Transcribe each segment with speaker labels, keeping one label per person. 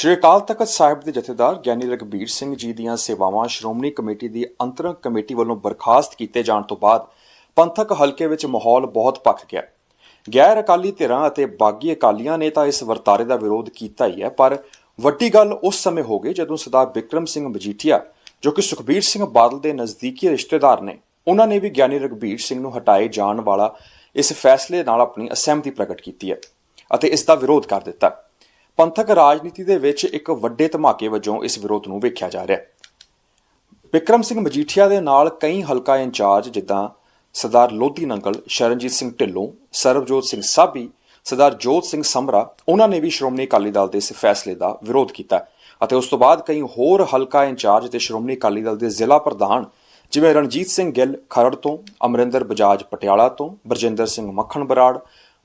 Speaker 1: ਸ਼੍ਰੀ ਅਕਾਲ ਤਖਤ ਸਾਹਿਬ ਦੇ ਜਥੇਦਾਰ ਗਿਆਨੀ ਰਘਬੀਰ ਸਿੰਘ ਜੀ ਦੀਆਂ ਸੇਵਾਵਾਂ ਸ਼੍ਰੋਮਣੀ ਕਮੇਟੀ ਦੀ ਅੰਤਰੰਗ ਕਮੇਟੀ ਵੱਲੋਂ ਬਰਖਾਸਤ ਕੀਤੇ ਜਾਣ ਤੋਂ ਬਾਅਦ ਪੰਥਕ ਹਲਕੇ ਵਿੱਚ ਮਾਹੌਲ ਬਹੁਤ ਪੱਕ ਗਿਆ। ਗੈਰ ਅਕਾਲੀ ਧਿਰਾਂ ਅਤੇ ਬਾਗੀ ਅਕਾਲੀਆਂ ਨੇ ਤਾਂ ਇਸ ਵਰਤਾਰੇ ਦਾ ਵਿਰੋਧ ਕੀਤਾ ਹੀ ਹੈ, ਪਰ ਵੱਡੀ ਗੱਲ ਉਸ ਸਮੇਂ ਹੋ ਗਈ ਜਦੋਂ ਸਰਦਾਰ ਵਿਕਰਮ ਸਿੰਘ ਮਜੀਠੀਆ, ਜੋ ਕਿ ਸੁਖਬੀਰ ਸਿੰਘ ਬਾਦਲ ਦੇ ਨਜ਼ਦੀਕੀ ਰਿਸ਼ਤੇਦਾਰ ਨੇ, ਉਹਨਾਂ ਨੇ ਵੀ ਗਿਆਨੀ ਰਘਬੀਰ ਸਿੰਘ ਨੂੰ ਹਟਾਏ ਜਾਣ ਵਾਲਾ ਇਸ ਫੈਸਲੇ ਨਾਲ ਆਪਣੀ ਅਸਹਿਮਤੀ ਪ੍ਰਗਟ ਕੀਤੀ ਹੈ ਅਤੇ ਇਸ ਦਾ ਵਿਰੋਧ ਕਰ ਦਿੱਤਾ। ਪੰਥਕ ਰਾਜਨੀਤੀ ਦੇ ਵਿੱਚ ਇੱਕ ਵੱਡੇ ਧਮਾਕੇ ਵਜੋਂ ਇਸ ਵਿਰੋਧ ਨੂੰ ਵੇਖਿਆ ਜਾ ਰਿਹਾ ਹੈ। ਵਿਕਰਮ ਸਿੰਘ ਮਜੀਠੀਆ ਦੇ ਨਾਲ ਕਈ ਹਲਕਾ ਇੰਚਾਰਜ ਜਿੱਦਾਂ ਸਰਦਾਰ ਲੋਧੀ ਨੰਗਲ, ਸ਼ਰਨਜੀਤ ਸਿੰਘ ਢਿੱਲੋਂ, ਸਰਬਜੋਤ ਸਿੰਘ ਸਾਬੀ, ਸਰਦਾਰ ਜੋਤ ਸਿੰਘ ਸਮਰਾ ਉਹਨਾਂ ਨੇ ਵੀ ਸ਼੍ਰੋਮਣੀ ਅਕਾਲੀ ਦਲ ਦੇ ਇਸ ਫੈਸਲੇ ਦਾ ਵਿਰੋਧ ਕੀਤਾ ਅਤੇ ਉਸ ਤੋਂ ਬਾਅਦ ਕਈ ਹੋਰ ਹਲਕਾ ਇੰਚਾਰਜ ਤੇ ਸ਼੍ਰੋਮਣੀ ਅਕਾਲੀ ਦਲ ਦੇ ਜ਼ਿਲ੍ਹਾ ਪ੍ਰਧਾਨ ਜਿਵੇਂ ਰਣਜੀਤ ਸਿੰਘ ਗਿੱਲ ਖਰੜ ਤੋਂ, ਅਮਰਿੰਦਰ ਬਜਾਜ ਪਟਿਆਲਾ ਤੋਂ, ਬਰਜਿੰਦਰ ਸਿੰਘ ਮੱਖਣ ਬਰਾੜ,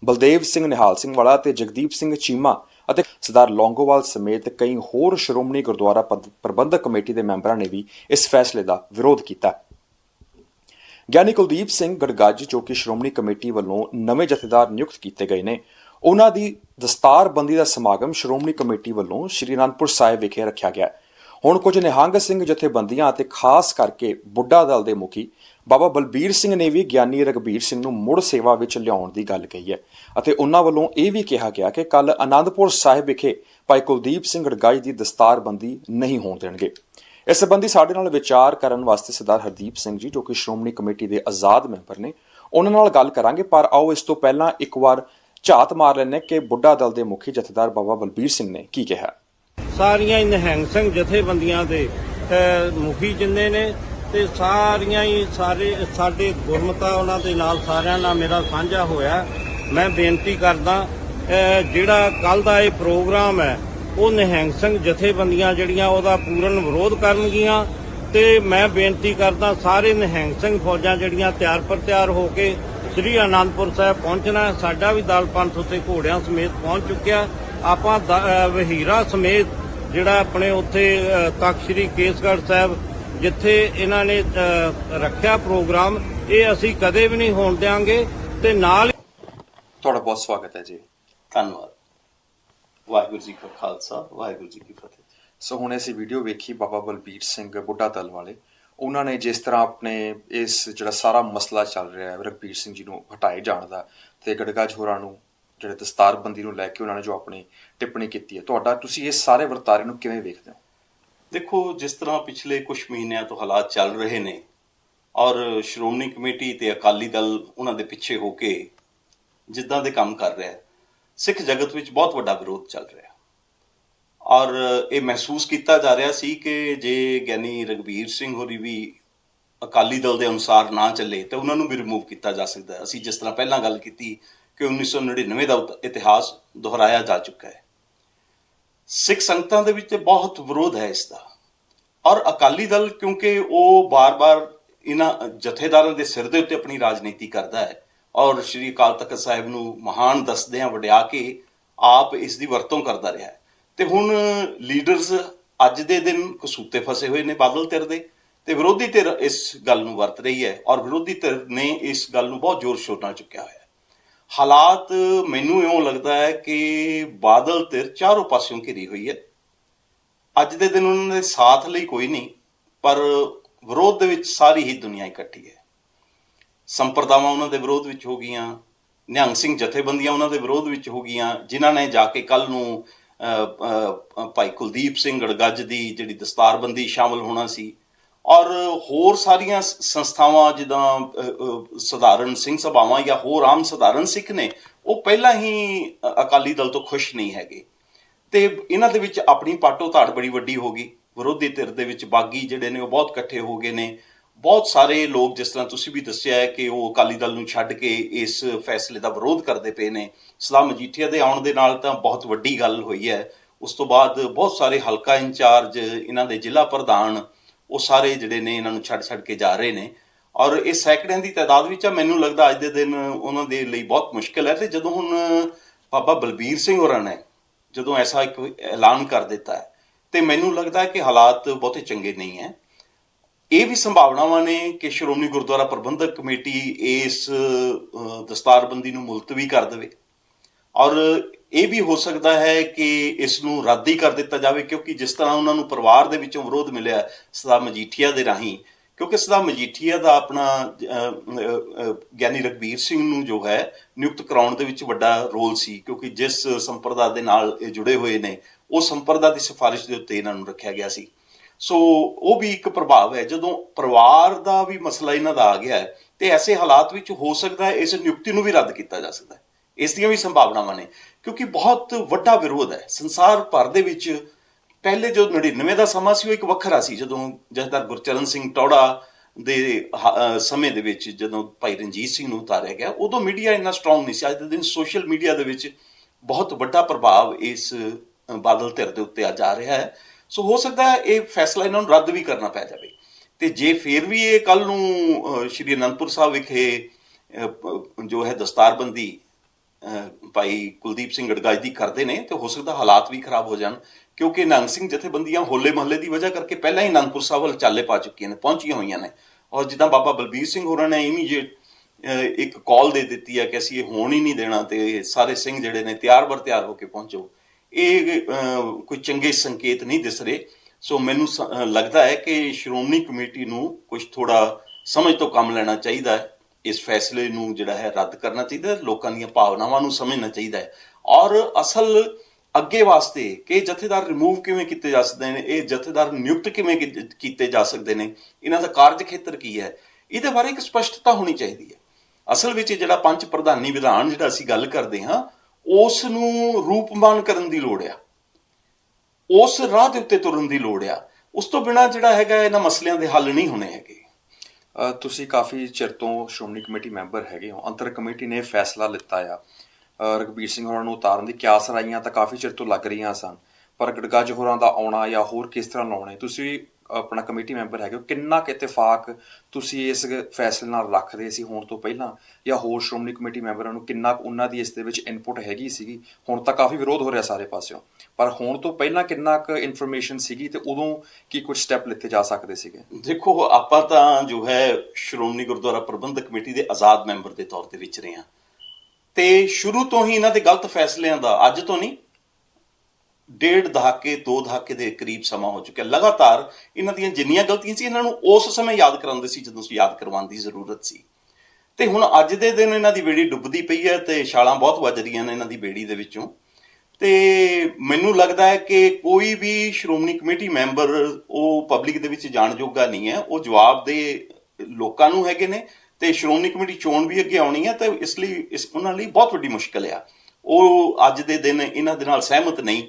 Speaker 1: ਬਲਦੇਵ ਸਿੰਘ ਨਿਹਾਲ ਸਿੰਘ ਵਾਲਾ ਤੇ ਜਗਦੀਪ ਸਿੰਘ ਚੀਮਾ ਅਤੇ ਸਰਦਾਰ ਲੌਂਗੋਵਾਲ ਸਮੇਤ ਕਈ ਹੋਰ ਸ਼੍ਰੋਮਣੀ ਗੁਰਦੁਆਰਾ ਪ੍ਰਬੰਧਕ ਕਮੇਟੀ ਦੇ ਮੈਂਬਰਾਂ ਨੇ ਵੀ ਇਸ ਫੈਸਲੇ ਦਾ ਵਿਰੋਧ ਕੀਤਾ। ਗਿਆਨੀ ਕੁਲਦੀਪ ਸਿੰਘ ਗੜਗੱਜ, ਜੋ ਕਿ ਸ਼੍ਰੋਮਣੀ ਕਮੇਟੀ ਵੱਲੋਂ ਨਵੇਂ ਜਥੇਦਾਰ ਨਿਯੁਕਤ ਕੀਤੇ ਗਏ ਨੇ, ਉਹਨਾਂ ਦੀ ਦਸਤਾਰਬੰਦੀ ਦਾ ਸਮਾਗਮ ਸ਼੍ਰੋਮਣੀ ਕਮੇਟੀ ਵੱਲੋਂ ਸ਼੍ਰੀ ਅਨੰਦਪੁਰ ਸਾਹਿਬ ਵਿਖੇ ਰੱਖਿਆ ਗਿਆ। ਹੁਣ ਕੁਝ ਨਿਹੰਗ ਸਿੰਘ ਜਥੇਬੰਦੀਆਂ ਅਤੇ ਖਾਸ ਕਰਕੇ ਬੁੱਢਾ ਦਲ ਦੇ ਮੁਖੀ ਬਾਬਾ ਬਲਬੀਰ ਸਿੰਘ ਨੇ ਵੀ ਗਿਆਨੀ ਰਗਬੀਰ ਸਿੰਘ ਨੂੰ ਮੁੜ ਸੇਵਾ ਵਿੱਚ ਲਿਆਉਣ ਦੀ ਗੱਲ ਕਹੀ ਹੈ ਅਤੇ ਉਹਨਾਂ ਵੱਲੋਂ ਇਹ ਵੀ ਕਿਹਾ ਗਿਆ ਕਿ ਕੱਲ ਆਨੰਦਪੁਰ ਸਾਹਿਬ ਵਿਖੇ ਭਾਈ ਕੁਲਦੀਪ ਸਿੰਘ ਗੜਗਾਈ ਦੀ ਦਸਤਾਰਬੰਦੀ ਨਹੀਂ ਹੋਣ ਦੇਣਗੇ। ਇਸ ਸੰਬੰਧੀ ਸਾਡੇ ਨਾਲ ਵਿਚਾਰ ਕਰਨ ਵਾਸਤੇ ਸਰਦਾਰ ਹਰਦੀਪ ਸਿੰਘ ਜੀ, ਜੋ ਕਿ ਸ਼੍ਰੋਮਣੀ ਕਮੇਟੀ ਦੇ ਆਜ਼ਾਦ ਮੈਂਬਰ ਨੇ, ਉਹਨਾਂ ਨਾਲ ਗੱਲ ਕਰਾਂਗੇ, ਪਰ ਆਓ ਇਸ ਤੋਂ ਪਹਿਲਾਂ ਇੱਕ ਵਾਰ ਝਾਤ ਮਾਰ ਲੈਣੇ ਕਿ ਬੁੱਢਾ ਦਲ ਦੇ ਮੁਖੀ ਜਥੇਦਾਰ ਬਾਬਾ ਬਲਬੀਰ ਸਿੰਘ ਨੇ ਕੀ ਕਿਹਾ।
Speaker 2: ਸਾਰੀਆਂ ਨਿਹੰਗ ਸਿੰਘ ਜਥੇਬੰਦੀਆਂ ਦੇ ਮੁਖੀ ਜਿੰਨੇ ਨੇ ਤੇ ਸਾਰੀਆਂ ਹੀ ਸਾਰੇ ਸਾਡੇ ਗੁਰਮਤਾ ਉਹਨਾਂ ਦੇ ਨਾਲ ਸਾਰਿਆਂ ਨਾਲ ਮੇਰਾ ਸਾਂਝਾ ਹੋਇਆ। ਮੈਂ ਬੇਨਤੀ ਕਰਦਾ ਜਿਹੜਾ ਕੱਲ ਦਾ ਇਹ ਪ੍ਰੋਗਰਾਮ ਹੈ, ਉਹ ਨਿਹੰਗ ਸਿੰਘ ਜਥੇਬੰਦੀਆਂ ਜਿਹੜੀਆਂ ਉਹਦਾ ਪੂਰਨ ਵਿਰੋਧ ਕਰਨਗੀਆਂ ਤੇ ਮੈਂ ਬੇਨਤੀ ਕਰਦਾ ਸਾਰੇ ਨਿਹੰਗ ਸਿੰਘ ਫੌਜਾਂ ਜਿਹੜੀਆਂ ਤਿਆਰ ਪਰ ਤਿਆਰ ਹੋ ਕੇ ਸ੍ਰੀ ਅਨੰਦਪੁਰ ਸਾਹਿਬ ਪਹੁੰਚਣਾ ਸਾਡਾ ਵੀ ਦਲ ਪੰਥ ਉੱਤੇ ਘੋੜਿਆਂ ਸਮੇਤ ਪਹੁੰਚ ਚੁੱਕਿਆ। ਆਪਾਂ ਵਹੀਰਾ ਸਮੇਤ ਜਿਹੜਾ ਆਪਣੇ ਉੱਥੇ ਤਖ਼ਤ ਸ੍ਰੀ ਕੇਸਗੜ੍ਹ ਸਾਹਿਬ ਜਿੱਥੇ ਇਹਨਾਂ ਨੇ ਰੱਖਿਆ ਪ੍ਰੋਗਰਾਮ, ਇਹ ਅਸੀਂ ਕਦੇ ਵੀ ਨਹੀਂ ਹੋਣ ਦਿਆਂਗੇ ਤੇ ਨਾਲ
Speaker 1: ਤੁਹਾਡਾ ਬਹੁਤ ਸਵਾਗਤ ਹੈ ਜੀ।
Speaker 3: ਧੰਨਵਾਦ। ਵਾਹਿਗੁਰੂ ਜੀ ਕਾ ਖਾਲਸਾ, ਵਾਹਿਗੁਰੂ ਜੀ ਕੀ ਫਤਿਹ।
Speaker 1: ਸੋ ਹੁਣ ਅਸੀਂ ਵੀਡੀਓ ਵੇਖੀ ਬਾਬਾ ਬਲਬੀਰ ਸਿੰਘ ਬੁੱਢਾ ਦਲ ਵਾਲੇ। ਉਹਨਾਂ ਨੇ ਜਿਸ ਤਰ੍ਹਾਂ ਆਪਣੇ ਇਸ ਜਿਹੜਾ ਸਾਰਾ ਮਸਲਾ ਚੱਲ ਰਿਹਾ ਹੈ, ਰਘਬੀਰ ਸਿੰਘ ਜੀ ਨੂੰ ਹਟਾਏ ਜਾਣ ਦਾ ਤੇ ਗੜਗਾਜ ਹੋਰਾਂ ਨੂੰ ਜਿਹੜੇ ਦਸਤਾਰਬੰਦੀ ਨੂੰ ਲੈ ਕੇ ਉਹਨਾਂ ਨੇ ਜੋ ਆਪਣੀ ਟਿੱਪਣੀ ਕੀਤੀ ਹੈ। ਤੁਹਾਡਾ, ਤੁਸੀਂ ਇਸ ਸਾਰੇ ਵਰਤਾਰੇ ਨੂੰ ਕਿਵੇਂ ਵੇਖਦੇ ਹੋ?
Speaker 3: ਦੇਖੋ, ਜਿਸ ਤਰ੍ਹਾਂ ਪਿਛਲੇ ਕੁਝ ਮਹੀਨਿਆਂ ਤੋਂ ਹਾਲਾਤ ਚੱਲ ਰਹੇ ਨੇ ਔਰ ਸ਼੍ਰੋਮਣੀ ਕਮੇਟੀ ਤੇ ਅਕਾਲੀ ਦਲ ਉਹਨਾਂ ਦੇ ਪਿੱਛੇ ਹੋ ਕੇ ਜਿੱਦਾਂ ਦੇ ਕੰਮ ਕਰ ਰਿਹਾ ਹੈ, ਸਿੱਖ ਜਗਤ ਵਿੱਚ ਬਹੁਤ ਵੱਡਾ ਵਿਰੋਧ ਚੱਲ ਰਿਹਾ ਔਰ ਇਹ ਮਹਿਸੂਸ ਕੀਤਾ ਜਾ ਰਿਹਾ ਸੀ ਕਿ ਜੇ ਗਿਆਨੀ ਰਗਵੀਰ ਸਿੰਘ ਹੋਰੀ ਵੀ ਅਕਾਲੀ ਦਲ ਦੇ ਅਨੁਸਾਰ ਨਾ ਚੱਲੇ, ਤਾਂ ਉਹਨਾਂ ਨੂੰ ਵੀ ਰਿਮੂਵ ਕੀਤਾ ਜਾ ਸਕਦਾ ਅਸੀਂ ਜਿਸ ਤਰ੍ਹਾਂ ਪਹਿਲਾਂ ਗੱਲ ਕੀਤੀ ਕਿ 1999 ਦਾ ਉਤ- ਇਤਿਹਾਸ ਦੁਹਰਾਇਆ ਜਾ ਚੁੱਕਾ ਹੈ। ਸਿੱਖ ਸੰਗਤਾਂ ਦੇ ਵਿੱਚ ਬਹੁਤ ਵਿਰੋਧ ਹੈ ਇਸ ਦਾ। ਔਰ ਅਕਾਲੀ ਦਲ ਕਿਉਂਕਿ ਉਹ ਬਾਰ-ਬਾਰ ਇਹਨਾਂ ਜਥੇਦਾਰਾਂ ਦੇ ਸਿਰ ਦੇ ਉੱਤੇ ਆਪਣੀ ਰਾਜਨੀਤੀ ਕਰਦਾ ਹੈ ਔਰ ਸ਼੍ਰੀ ਅਕਾਲ ਤਖਤ ਸਾਹਿਬ ਨੂੰ ਮਹਾਨ ਦੱਸਦਿਆਂ ਵਡਿਆ ਕੇ ਆਪ ਇਸ ਦੀ ਵਰਤੋਂ ਕਰਦਾ ਰਿਹਾ ਹੈ। ਤੇ ਹੁਣ ਲੀਡਰਸ ਅੱਜ ਦੇ ਦਿਨ ਕਸੂਤੇ ਫਸੇ ਹੋਏ ਨੇ ਬਾਦਲ ਧਿਰ ਦੇ ਤੇ ਵਿਰੋਧੀ ਧਿਰ ਇਸ ਗੱਲ ਨੂੰ ਵਰਤ ਰਹੀ ਹੈ ਔਰ ਵਿਰੋਧੀ ਧਿਰ ਨੇ ਇਸ ਗੱਲ ਨੂੰ ਬਹੁਤ ਜ਼ੋਰ ਸ਼ੋਰ ਨਾਲ ਚੁੱਕਿਆ ਹੋਇਆ ਹੈ। ਹਾਲਾਤ ਮੈਨੂੰ ਇਉਂ ਲੱਗਦਾ ਹੈ ਕਿ ਬਾਦਲ ਧਿਰ ਚਾਰੋਂ ਪਾਸਿਓਂ ਘਿਰੀ ਹੋਈ ਹੈ। ਅੱਜ ਦੇ ਦਿਨ ਉਹਨਾਂ ਦੇ ਸਾਥ ਲਈ ਕੋਈ ਨਹੀਂ, ਪਰ ਵਿਰੋਧ ਦੇ ਵਿੱਚ ਸਾਰੀ ਹੀ ਦੁਨੀਆ ਇਕੱਠੀ ਹੈ। ਸੰਪਰਦਾਵਾਂ ਉਹਨਾਂ ਦੇ ਵਿਰੋਧ ਵਿੱਚ ਹੋ ਗਈਆਂ, ਨਿਹੰਗ ਸਿੰਘ ਜਥੇਬੰਦੀਆਂ ਉਹਨਾਂ ਦੇ ਵਿਰੋਧ ਵਿੱਚ ਹੋ ਗਈਆਂ, ਜਿਨ੍ਹਾਂ ਨੇ ਜਾ ਕੇ ਕੱਲ ਨੂੰ ਭਾਈ ਕੁਲਦੀਪ ਸਿੰਘ ਗੜਗੱਜ ਦੀ ਜਿਹੜੀ ਦਸਤਾਰਬੰਦੀ ਸ਼ਾਮਲ ਹੋਣਾ ਸੀ ਔਰ ਹੋਰ ਸਾਰੀਆਂ ਸੰਸਥਾਵਾਂ ਜਿੱਦਾਂ ਸਧਾਰਨ ਸਿੰਘ ਸਭਾਵਾਂ ਜਾਂ ਹੋਰ ਆਮ ਸਧਾਰਨ ਸਿੱਖ ਨੇ, ਉਹ ਪਹਿਲਾਂ ਹੀ ਅਕਾਲੀ ਦਲ ਤੋਂ ਖੁਸ਼ ਨਹੀਂ ਹੈਗੇ। ਤੇ ਇਹਨਾਂ ਦੇ ਵਿੱਚ ਆਪਣੀ ਪਾਟੋ ਧਾੜ ਬੜੀ ਵੱਡੀ ਹੋ ਗਈ। ਵਿਰੋਧੀ ਧਿਰ ਦੇ ਵਿੱਚ ਬਾਗੀ ਜਿਹੜੇ ਨੇ, ਉਹ ਬਹੁਤ ਇਕੱਠੇ ਹੋ ਗਏ ਨੇ। ਬਹੁਤ ਸਾਰੇ ਲੋਕ ਜਿਸ ਤਰ੍ਹਾਂ ਤੁਸੀਂ ਵੀ ਦੱਸਿਆ ਹੈ ਕਿ ਉਹ ਅਕਾਲੀ ਦਲ ਨੂੰ ਛੱਡ ਕੇ ਇਸ ਫੈਸਲੇ ਦਾ ਵਿਰੋਧ ਕਰਦੇ ਪਏ ਨੇ। ਸਲਾਮ ਮਜੀਠੀਆ ਦੇ ਆਉਣ ਦੇ ਨਾਲ ਤਾਂ ਬਹੁਤ ਵੱਡੀ ਗੱਲ ਹੋਈ ਹੈ। ਉਸ ਤੋਂ ਬਾਅਦ ਬਹੁਤ ਸਾਰੇ ਹਲਕਾ ਇੰਚਾਰਜ, ਇਹਨਾਂ ਦੇ ਜ਼ਿਲ੍ਹਾ ਪ੍ਰਧਾਨ ਉਹ ਸਾਰੇ ਜਿਹੜੇ ਨੇ ਇਹਨਾਂ ਨੂੰ ਛੱਡ ਛੱਡ ਕੇ ਜਾ ਰਹੇ ਨੇ। ਔਰ ਇਹ ਸੈਂਕੜਿਆਂ ਦੀ ਤਾਦਾਦ ਵਿੱਚ ਆ, ਮੈਨੂੰ ਲੱਗਦਾ ਅੱਜ ਦੇ ਦਿਨ ਉਹਨਾਂ ਦੇ ਲਈ ਬਹੁਤ ਮੁਸ਼ਕਲ ਹੈ। ਤੇ ਜਦੋਂ ਹੁਣ ਬਾਬਾ ਬਲਬੀਰ ਸਿੰਘ ਹੋਰਾਂ ਨੇ ਜਦੋਂ ਐਸਾ ਇੱਕ ਐਲਾਨ ਕਰ ਦਿੱਤਾ ਹੈ, ਤੇ ਮੈਨੂੰ ਲੱਗਦਾ ਹੈ ਕਿ ਹਾਲਾਤ ਬਹੁਤੇ ਚੰਗੇ ਨਹੀਂ ਹੈ। ਇਹ ਵੀ ਸੰਭਾਵਨਾਵਾਂ ਨੇ ਕਿ ਸ਼੍ਰੋਮਣੀ ਗੁਰਦੁਆਰਾ ਪ੍ਰਬੰਧਕ ਕਮੇਟੀ ਇਸ ਦਸਤਾਰਬੰਦੀ ਨੂੰ ਮੁਲਤਵੀ ਕਰ ਦੇਵੇ। ਔਰ ਇਹ ਵੀ ਹੋ ਸਕਦਾ ਹੈ ਕਿ ਇਸ ਨੂੰ ਰੱਦ ਹੀ ਕਰ ਦਿੱਤਾ ਜਾਵੇ, ਕਿਉਂਕਿ ਜਿਸ ਤਰ੍ਹਾਂ ਉਹਨਾਂ ਨੂੰ ਪਰਿਵਾਰ ਦੇ ਵਿੱਚੋਂ ਵਿਰੋਧ ਮਿਲਿਆ ਸਦਾ ਮਜੀਠੀਆ ਦੇ ਰਾਹੀਂ, ਕਿਉਂਕਿ ਸਦਾ ਮਜੀਠੀਆ ਦਾ ਆਪਣਾ ਗਿਆਨੀ ਰਘਬੀਰ ਸਿੰਘ ਨੂੰ ਜੋ ਹੈ, ਨਿਯੁਕਤ ਕਰਾਉਣ ਦੇ ਵਿੱਚ ਵੱਡਾ ਰੋਲ ਸੀ, ਕਿਉਂਕਿ ਜਿਸ ਸੰਪਰਦਾ ਦੇ ਨਾਲ ਇਹ ਜੁੜੇ ਹੋਏ ਨੇ, ਉਹ ਸੰਪਰਦਾ ਦੀ ਸਿਫਾਰਿਸ਼ ਦੇ ਉੱਤੇ ਇਹਨਾਂ ਨੂੰ ਰੱਖਿਆ ਗਿਆ ਸੀ। ਸੋ ਉਹ ਵੀ ਇੱਕ ਪ੍ਰਭਾਵ ਹੈ, ਜਦੋਂ ਪਰਿਵਾਰ ਦਾ ਵੀ ਮਸਲਾ ਇਹਨਾਂ ਦਾ ਆ ਗਿਆ ਹੈ, ਤੇ ਐਸੇ ਹਾਲਾਤ ਵਿੱਚ ਹੋ ਸਕਦਾ ਹੈ ਇਸ ਨਿਯੁਕਤੀ ਨੂੰ ਵੀ ਰੱਦ ਕੀਤਾ ਜਾ ਸਕਦਾ ਹੈ। ਇਸ ਦੀਆਂ ਵੀ ਸੰਭਾਵਨਾਵਾਂ ਨੇ। ਕਿਉਂਕਿ ਬਹੁਤ ਵੱਡਾ ਵਿਰੋਧ ਹੈ। ਸੰਸਾਰ ਭਰ ਦੇ ਵਿੱਚ ਪਹਿਲੇ ਜੋ 99 ਦਾ ਸਮਾਂ ਸੀ, ਉਹ ਇੱਕ ਵੱਖਰਾ ਸੀ। ਜਦੋਂ ਜਥੇਦਾਰ ਗੁਰਚਰਨ ਸਿੰਘ ਟੌੜਾ ਦੇ ਹ- ਸਮੇਂ ਦੇ ਵਿੱਚ ਜਦੋਂ ਭਾਈ ਰਣਜੀਤ ਸਿੰਘ ਨੂੰ ਉਤਾਰਿਆ ਗਿਆ, ਉਦੋਂ ਮੀਡੀਆ ਇੰਨਾ ਸਟਰੋਂਗ ਨਹੀਂ ਸੀ। ਅੱਜ ਦੇ ਦਿਨ ਸੋਸ਼ਲ ਮੀਡੀਆ ਦੇ ਵਿੱਚ ਬਹੁਤ ਵੱਡਾ ਪ੍ਰਭਾਵ ਇਸ ਬਾਦਲ ਧਿਰ ਦੇ ਉੱਤੇ ਆ ਜਾ ਰਿਹਾ ਹੈ। ਸੋ ਹੋ ਸਕਦਾ ਹੈ ਇਹ ਫੈਸਲਾ ਇਹਨਾਂ ਨੂੰ ਰੱਦ ਵੀ ਕਰਨਾ ਪੈ ਜਾਵੇ। ਤੇ ਜੇ ਫੇਰ ਵੀ ਇਹ ਕੱਲ ਨੂੰ ਸ਼੍ਰੀ ਅਨੰਦਪੁਰ ਸਾਹਿਬ ਵਿਖੇ ਜੋ ਹੈ ਦਸਤਾਰਬੰਦੀ ਭਾਈ ਕੁਲਦੀਪ ਸਿੰਘ ਗੜਗਾਜ ਦੀ ਕਰਦੇ ਨੇ ਤੇ ਹੋ ਸਕਦਾ ਹਾਲਾਤ ਵੀ ਖਰਾਬ ਹੋ ਜਾਣ, ਕਿਉਂਕਿ ਨੰਗ ਸਿੰਘ ਜਥੇਬੰਦੀਆਂ ਹੋਲੇ ਮਹੱਲੇ ਦੀ ਵਜ੍ਹਾ ਕਰਕੇ ਪਹਿਲਾਂ ਹੀ ਅਨੰਦਪੁਰ ਸਾਹਿਬ ਵੱਲ ਚਾਲੇ ਪਾ ਚੁੱਕੀਆਂ ਨੇ, ਪਹੁੰਚੀਆਂ ਹੋਈਆਂ ਨੇ। ਔਰ ਜਿੱਦਾਂ ਬਾਬਾ ਬਲਬੀਰ ਸਿੰਘ ਹੋਰਾਂ ਨੇ ਇਮੀਡੀਏਟ ਇੱਕ ਕਾਲ ਦੇ ਦਿੱਤੀ ਹੈ ਕਿ ਅਸੀਂ ਇਹ ਹੋਣ ਹੀ ਨਹੀਂ ਦੇਣਾ ਤੇ ਸਾਰੇ ਸਿੰਘ ਜਿਹੜੇ ਨੇ ਤਿਆਰ ਬਰ ਤਿਆਰ ਹੋ ਕੇ ਪਹੁੰਚੋ। ਇਹ ਕੋਈ ਚੰਗੇ ਸੰਕੇਤ ਨਹੀਂ ਦਿਸ ਰਹੇ। ਸੋ ਮੈਨੂੰ ਸ- ਲੱਗਦਾ ਹੈ ਕਿ ਸ਼੍ਰੋਮਣੀ ਕਮੇਟੀ ਨੂੰ ਕੁਝ ਥੋੜਾ ਸਮਝ ਤੋਂ ਕੰਮ ਲੈਣਾ ਚਾਹੀਦਾ ਹੈ। ਇਸ ਫੈਸਲੇ ਨੂੰ ਜਿਹੜਾ ਹੈ ਰੱਦ ਕਰਨਾ ਚਾਹੀਦਾ ਲੋਕਾਂ ਦੀਆਂ ਭਾਵਨਾਵਾਂ ਨੂੰ ਸਮਝਣਾ ਚਾਹੀਦਾ ਹੈ। ਔਰ ਅਸਲ ਅੱਗੇ ਵਾਸਤੇ ਕਿ ਜਥੇਦਾਰ ਰਿਮੂਵ ਕਿਵੇਂ ਕੀਤੇ ਜਾ ਸਕਦੇ ਨੇ, ਇਹ ਜਥੇਦਾਰ ਨਿਯੁਕਤ ਕਿਵੇਂ ਕੀਤੇ ਜਾ ਸਕਦੇ ਨੇ, ਇਹਨਾਂ ਦਾ ਕਾਰਜ ਖੇਤਰ ਕੀ ਹੈ, ਇਹਦੇ ਬਾਰੇ ਇੱਕ ਸਪਸ਼ਟਤਾ ਹੋਣੀ ਚਾਹੀਦੀ ਹੈ। ਅਸਲ ਵਿੱਚ ਜਿਹੜਾ ਪੰਜ ਪ੍ਰਧਾਨੀ ਵਿਧਾਨ ਜਿਹੜਾ ਅਸੀਂ ਗੱਲ ਕਰਦੇ ਹਾਂ, ਉਸ ਨੂੰ ਰੂਪਮਾਨ ਕਰਨ ਦੀ ਲੋੜ ਆ। ਉਸ ਰਾਹ ਦੇ ਉੱਤੇ ਤੁਰਨ ਦੀ ਲੋੜ ਆ। ਉਸ ਤੋਂ ਬਿਨਾ ਜਿਹੜਾ ਹੈਗਾ ਇਹਨਾਂ ਮਸਲਿਆਂ ਦੇ ਹੱਲ ਨਹੀਂ ਹੋਣੇ ਹੈਗੇ।
Speaker 1: ਤੁਸੀਂ ਕਾਫੀ ਚਿਰ ਤੋਂ ਸ਼੍ਰੋਮਣੀ ਕਮੇਟੀ ਮੈਂਬਰ ਹੈਗੇ ਹੋ। ਅੰਤਰ ਕਮੇਟੀ ਨੇ ਫੈਸਲਾ ਲਿੱਤਾ ਆ। ਅ, ਰਘਬੀਰ ਸਿੰਘ ਹੋਰਾਂ ਨੂੰ ਉਤਾਰਨ ਦੀ ਕਿਆਸ ਰਾਈਆਂ ਤਾਂ ਕਾਫੀ ਚਿਰ ਤੋਂ ਲੱਗ ਰਹੀਆਂ ਸਨ ਪਰ ਗੜਗੱਜ ਹੋਰਾਂ ਦਾ ਆਉਣਾ ਜਾਂ ਹੋਰ ਕਿਸ ਤਰ੍ਹਾਂ ਲਾਉਣੇ ਤੁਸੀਂ ਆਪਣਾ ਕਮੇਟੀ ਮੈਂਬਰ ਹੈਗੇ ਹੋ ਕਿੰਨਾ ਕੁ ਇਤਫਾਕ ਤੁਸੀਂ ਇਸ ਫੈਸਲੇ ਨਾਲ ਰੱਖਦੇ ਸੀ ਹੋਣ ਤੋਂ ਪਹਿਲਾਂ? ਜਾਂ ਹੋਰ ਸ਼੍ਰੋਮਣੀ ਕਮੇਟੀ ਮੈਂਬਰਾਂ ਨੂੰ ਕਿੰਨਾ ਕੁ ਉਹਨਾਂ ਦੀ ਇਸ ਦੇ ਵਿੱਚ ਇਨਪੁਟ ਹੈਗੀ ਸੀਗੀ? ਹੁਣ ਤਾਂ ਕਾਫੀ ਵਿਰੋਧ ਹੋ ਰਿਹਾ ਸਾਰੇ ਪਾਸਿਓਂ। ਪਰ ਹੋਣ ਤੋਂ ਪਹਿਲਾਂ ਕਿੰਨਾ ਕੁ ਇਨਫੋਰਮੇਸ਼ਨ ਸੀਗੀ ਤੇ ਉਦੋਂ ਕੀ ਕੁਝ ਸਟੈਪ ਲਿੱਤੇ ਜਾ ਸਕਦੇ ਸੀਗੇ?
Speaker 3: ਦੇਖੋ, ਆਪਾਂ ਤਾਂ ਜੋ ਹੈ ਸ਼੍ਰੋਮਣੀ ਗੁਰਦੁਆਰਾ ਪ੍ਰਬੰਧਕ ਕਮੇਟੀ ਦੇ ਆਜ਼ਾਦ ਮੈਂਬਰ ਦੇ ਤੌਰ ਤੇ ਵਿਚ ਰਹੇ ਹਾਂ। ਤੇ ਸ਼ੁਰੂ ਤੋਂ ਹੀ ਇਹਨਾਂ ਦੇ ਗਲਤ ਫੈਸਲਿਆਂ ਦਾ, ਅੱਜ ਤੋਂ ਨਹੀਂ ਡੇਢ ਦਹਾਕੇ, ਦੋ ਦਹਾਕੇ ਦੇ ਕਰੀਬ ਸਮਾਂ ਹੋ ਚੁੱਕਿਆ। ਲਗਾਤਾਰ ਇਹਨਾਂ ਦੀਆਂ ਜਿੰਨੀਆਂ ਗਲਤੀਆਂ ਸੀ, ਇਹਨਾਂ ਨੂੰ ਉਸ ਸਮੇਂ ਯਾਦ ਕਰਾਉਂਦੇ ਸੀ ਜਦੋਂ ਯਾਦ ਕਰਵਾਉਣ ਦੀ ਜ਼ਰੂਰਤ ਸੀ। ਤੇ ਹੁਣ ਅੱਜ ਦੇ ਦਿਨ ਇਹਨਾਂ ਦੀ ਬੇੜੀ ਡੁੱਬਦੀ ਪਈ ਹੈ ਤੇ ਛਾਲਾਂ ਬਹੁਤ ਵੱਜ ਰਹੀਆਂ ਨੇ ਇਹਨਾਂ ਦੀ ਬੇੜੀ ਦੇ ਵਿੱਚੋਂ। ਤੇ ਮੈਨੂੰ ਲੱਗਦਾ ਹੈ ਕਿ ਕੋਈ ਵੀ ਸ਼੍ਰੋਮਣੀ ਕਮੇਟੀ ਮੈਂਬਰ ਉਹ ਪਬਲਿਕ ਦੇ ਵਿੱਚ ਜਾਣ ਜੋਗਾ ਨਹੀਂ ਹੈ। ਉਹ ਜਵਾਬ ਦੇ ਲੋਕਾਂ ਨੂੰ ਹੈਗੇ ਨੇ ਤੇ ਸ਼੍ਰੋਮਣੀ ਕਮੇਟੀ ਚੋਣ ਵੀ ਅੱਗੇ ਆਉਣੀ ਹੈ ਤੇ ਇਸ ਲਈ, ਇਸ, ਉਹਨਾਂ ਲਈ ਬਹੁਤ ਵੱਡੀ ਮੁਸ਼ਕਲ ਆ। ਉਹ ਅੱਜ ਦੇ ਦਿਨ ਇਹਨਾਂ ਦੇ ਨਾਲ ਸਹਿਮਤ ਨਹੀਂ।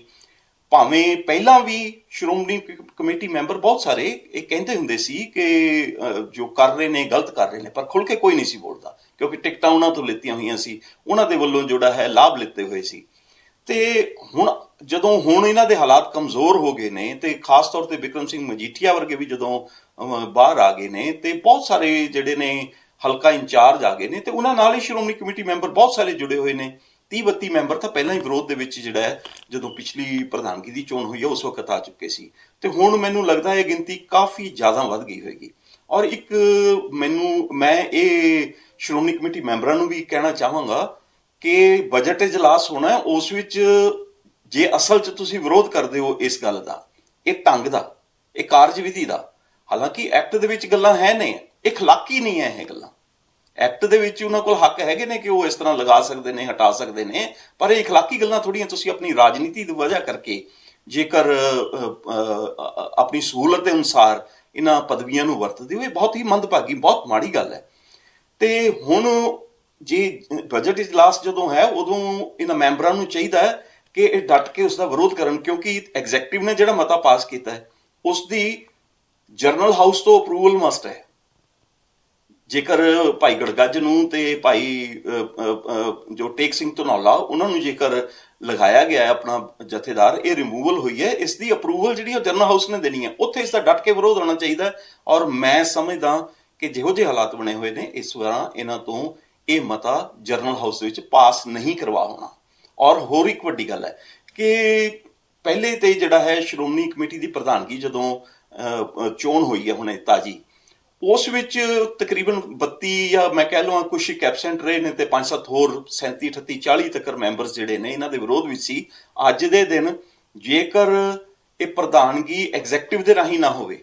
Speaker 3: ਭਾਵੇਂ ਪਹਿਲਾਂ ਵੀ ਸ਼੍ਰੋਮਣੀ ਕ- ਕਮੇਟੀ ਮੈਂਬਰ ਬਹੁਤ ਸਾਰੇ ਇਹ ਕਹਿੰਦੇ ਹੁੰਦੇ ਸੀ ਕਿ ਜੋ ਕਰ ਰਹੇ ਨੇ, ਗਲਤ ਕਰ ਰਹੇ ਨੇ, ਪਰ ਖੁੱਲ ਕੇ ਕੋਈ ਨਹੀਂ ਸੀ ਬੋਲਦਾ, ਕਿਉਂਕਿ ਟਿਕਟਾਂ ਉਹਨਾਂ ਤੋਂ ਲਿੱਤੀਆਂ ਹੋਈਆਂ ਸੀ, ਉਹਨਾਂ ਦੇ ਵੱਲੋਂ ਜਿਹੜਾ ਹੈ ਲਾਭ ਲਿੱਤੇ ਹੋਏ ਸੀ। ਤੇ ਹੁਣ ਜਦੋਂ ਹੁਣ ਇਹਨਾਂ ਦੇ ਹਾਲਾਤ ਕਮਜ਼ੋਰ ਹੋ ਗਏ ਨੇ, ਤੇ ਖਾਸ ਤੌਰ ਤੇ ਵਿਕਰਮ ਸਿੰਘ ਮਜੀਠੀਆ ਵਰਗੇ ਵੀ ਜਦੋਂ ਬਾਹਰ ਆ ਗਏ ਨੇ, ਤੇ ਬਹੁਤ ਸਾਰੇ ਜਿਹੜੇ ਨੇ ਹਲਕਾ ਇੰਚਾਰਜ ਆ ਗਏ ਨੇ, ਤੇ ਉਹਨਾਂ ਨਾਲ ਹੀ ਸ਼੍ਰੋਮਣੀ ਕਮੇਟੀ ਮੈਂਬਰ ਬਹੁਤ ਸਾਰੇ ਜੁੜੇ ਹੋਏ ਨੇ। 30 32 ਮੈਂਬਰ ਤਾਂ ਪਹਿਲਾਂ ਹੀ ਵਿਰੋਧ ਦੇ ਵਿੱਚ ਜਿਹੜਾ ਹੈ, ਜਦੋਂ ਪਿਛਲੀ ਪ੍ਰਧਾਨਗੀ ਦੀ ਚੋਣ ਹੋਈ ਹੈ ਉਸ ਵਕਤ ਆ ਚੁੱਕੇ ਸੀ। ਤੇ ਹੁਣ ਮੈਨੂੰ ਲੱਗਦਾ ਹੈ ਇਹ ਗਿਣਤੀ ਕਾਫੀ ਜ਼ਿਆਦਾ ਵੱਧ ਗਈ ਹੋਏਗੀ। ਔਰ ਇੱਕ ਮੈਨੂੰ, ਮੈਂ ਇਹ ਸ਼੍ਰੋਮਣੀ ਕਮੇਟੀ ਮੈਂਬਰਾਂ ਨੂੰ ਵੀ ਕਹਿਣਾ ਚਾਹਾਂਗਾ ਕਿ ਬਜਟ ਇਜਲਾਸ ਹੋਣਾ ਹੈ, ਉਸ ਵਿੱਚ ਜੇ ਅਸਲ 'ਚ ਤੁਸੀਂ ਵਿਰੋਧ ਕਰਦੇ ਹੋ ਇਸ ਗੱਲ ਦਾ, ਇਹ ਢੰਗ ਦਾ, ਇਹ ਕਾਰਜ ਵਿਧੀ ਦਾ, ਹਾਲਾਂਕਿ ਐਕਟ ਦੇ ਵਿੱਚ ਗੱਲਾਂ ਹੈ ਨੇ ਇਹ ਖਲਾਕੀ ਨਹੀਂ ਹੈ ਇਹ ਗੱਲਾਂ। ਐਕਟ ਦੇ ਵਿੱਚ ਉਹਨਾਂ ਕੋਲ ਹੱਕ ਹੈਗੇ ਨੇ ਕਿ ਉਹ ਇਸ ਤਰ੍ਹਾਂ ਲਗਾ ਸਕਦੇ ਨੇ ਹਟਾ ਸਕਦੇ ਨੇ ਪਰ ਇਹ اخلاقی ਗੱਲਾਂ ਥੋੜੀਆਂ ਤੁਸੀਂ ਆਪਣੀ ਰਾਜਨੀਤੀ ਦੀ ਵਜ੍ਹਾ ਕਰਕੇ ਜੇਕਰ ਅ, ਅ, ਅ, ਆਪਣੀ ਸਹੂਲਤ ਦੇ ਅਨੁਸਾਰ ਇਹਨਾਂ ਪਦਵੀਆਂ ਨੂੰ ਵਰਤਦੇ ਹੋ ਇਹ ਬਹੁਤ ਹੀ ਮੰਦਭਾਗੀ ਬਹੁਤ ਮਾੜੀ ਗੱਲ ਹੈ ਤੇ ਹੁਣ ਜੇ ਬਜਟ ਇਜਲਾਸ ਜਦੋਂ ਹੈ ਉਦੋਂ ਇਹਨਾਂ ਮੈਂਬਰਾਂ ਨੂੰ ਚਾਹੀਦਾ ਹੈ ਕਿ ਇਹ ਡਟ ਕੇ ਉਸ ਦਾ ਵਿਰੋਧ ਕਰਨ ਕਿਉਂਕਿ ਐਗਜ਼ੈਕਟਿਵ ਨੇ ਜਿਹੜਾ ਮਤਾ ਪਾਸ ਕੀਤਾ ਹੈ ਉਸ ਦੀ ਜਰਨਲ ਹਾਊਸ ਤੋਂ ਅਪਰੂਵਲ ਮਸਟ ਹੈ ਜੇਕਰ ਭਾਈ ਗੜਗੱਜ ਨੂੰ ਤੇ ਭਾਈ ਜੋ ਟੇਕ ਸਿੰਘ ਧਨੌਲਾ, ਉਹਨਾਂ ਨੂੰ ਜੇਕਰ ਲਗਾਇਆ ਗਿਆ ਹੈ ਆਪਣਾ ਜਥੇਦਾਰ, ਇਹ ਰਿਮੂਵਲ ਹੋਈ ਹੈ, ਇਸ ਦੀ ਅਪਰੂਵਲ ਜਿਹੜੀ ਉਹ ਜਨਰਲ ਹਾਊਸ ਨੇ ਦੇਣੀ ਹੈ। ਉੱਥੇ ਇਸ ਦਾ ਡਟ ਕੇ ਵਿਰੋਧ ਹੋਣਾ ਚਾਹੀਦਾ ਔਰ ਮੈਂ ਸਮਝਦਾ ਕਿ ਜਿਹੋ ਜਿਹੇ ਹਾਲਾਤ ਬਣੇ ਹੋਏ ਨੇ, ਇਸ ਵਾਰ ਇਹਨਾਂ ਤੋਂ ਇਹ ਮਤਾ ਜਨਰਲ ਹਾਊਸ ਵਿੱਚ ਪਾਸ ਨਹੀਂ ਕਰਵਾ ਹੋਣਾ। ਔਰ ਹੋਰ ਇੱਕ ਵੱਡੀ ਗੱਲ ਹੈ ਕਿ ਪਹਿਲੇ ਤੇ ਜਿਹੜਾ ਹੈ ਸ਼੍ਰੋਮਣੀ ਕਮੇਟੀ ਦੀ ਪ੍ਰਧਾਨਗੀ ਜਦੋਂ ਚੋਣ ਹੋਈ ਹੈ ਹੁਣੇ ਤਾਜੀ ਉਸ ਵਿੱਚ ਤਕਰੀਬਨ 32 ਜਾਂ ਮੈਂ ਕਹਿ ਲਵਾਂ ਕੁਝ ਐਬਸੈਂਟ ਰਹੇ ਨੇ ਤੇ ਪੰਜ ਸੱਤ ਹੋਰ 37 38 40 ਤੱਕ ਮੈਂਬਰਸ ਜਿਹੜੇ ਨੇ ਇਹਨਾਂ ਦੇ ਵਿਰੋਧ ਵਿੱਚ ਸੀ। ਅੱਜ ਦੇ ਦਿਨ ਜੇਕਰ ਇਹ ਪ੍ਰਧਾਨਗੀ ਐਗਜ਼ੈਕਟਿਵ ਦੇ ਰਾਹੀਂ ਨਾ ਹੋਵੇ,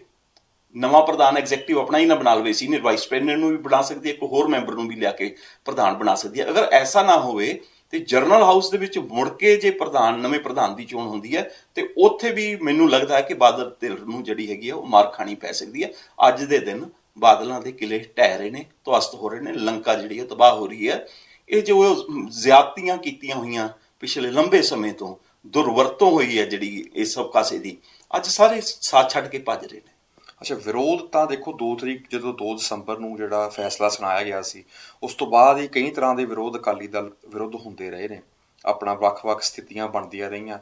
Speaker 3: ਨਵਾਂ ਪ੍ਰਧਾਨ ਐਗਜ਼ੈਕਟਿਵ ਆਪਣਾ ਹੀ ਨਾ ਬਣਾ ਲਵੇ ਸੀਨੀਅਰ ਵਾਈਸ ਪ੍ਰੈਜ਼ੀਡੈਂਟ ਨੂੰ ਵੀ ਬਣਾ ਸਕਦੀ ਹੈ, ਇੱਕ ਹੋਰ ਮੈਂਬਰ ਨੂੰ ਵੀ ਲਿਆ ਕੇ ਪ੍ਰਧਾਨ ਬਣਾ ਸਕਦੀ ਹੈ। ਅਗਰ ਐਸਾ ਨਾ ਹੋਵੇ ਤੇ ਜਰਨਲ ਹਾਊਸ ਦੇ ਵਿੱਚ ਮੁੜ ਕੇ ਜੇ ਪ੍ਰਧਾਨ, ਨਵੇਂ ਪ੍ਰਧਾਨ ਦੀ ਚੋਣ ਹੁੰਦੀ ਹੈ, ਤੇ ਉੱਥੇ ਵੀ ਮੈਨੂੰ ਲੱਗਦਾ ਹੈ ਕਿ ਬਾਦਲ ਧਿਰ ਨੂੰ ਜਿਹੜੀ ਹੈਗੀ ਆ ਉਹ ਮਾਰ ਖਾਣੀ ਪੈ ਸਕਦੀ ਹੈ। ਅੱਜ ਦੇ ਦਿਨ ਬਾਦਲਾਂ ਦੇ ਕਿਲੇ ਢਹਿ ਰਹੇ ਨੇ ਤਵਸਤ ਹੋ ਰਹੇ ਨੇ, ਲੰਕਾ ਜਿਹੜੀ ਹੈ ਤਬਾਹ ਹੋ ਰਹੀ ਹੈ। ਇਹ ਜੋ ਜ਼ਿਆਦਤੀਆਂ ਕੀਤੀਆਂ ਹੋਈਆਂ ਪਿਛਲੇ ਲੰਬੇ ਸਮੇਂ ਤੋਂ ਦੁਰਵਰਤੋਂ ਹੋਈ ਹੈ ਜਿਹੜੀ ਇਸ ਸਭ ਕਾਸੇ ਦੀ, ਅੱਜ ਸਾਰੇ ਸਾਥ ਛੱਡ ਕੇ ਭੱਜ ਰਹੇ ਨੇ।
Speaker 1: ਅੱਛਾ, ਵਿਰੋਧ ਤਾਂ ਦੇਖੋ 2 ਤਰੀਕ ਜਦੋਂ 2 ਦਸੰਬਰ ਨੂੰ ਜਿਹੜਾ ਫੈਸਲਾ ਸੁਣਾਇਆ ਗਿਆ ਸੀ, ਉਸ ਤੋਂ ਬਾਅਦ ਹੀ ਕਈ ਤਰ੍ਹਾਂ ਦੇ ਵਿਰੋਧ ਅਕਾਲੀ ਦਲ ਵਿਰੁੱਧ ਹੁੰਦੇ ਰਹੇ ਨੇ। ਆਪਣਾ ਵੱਖ-ਵੱਖ ਸਥਿਤੀਆਂ ਬਣਦੀਆਂ ਰਹੀਆਂ।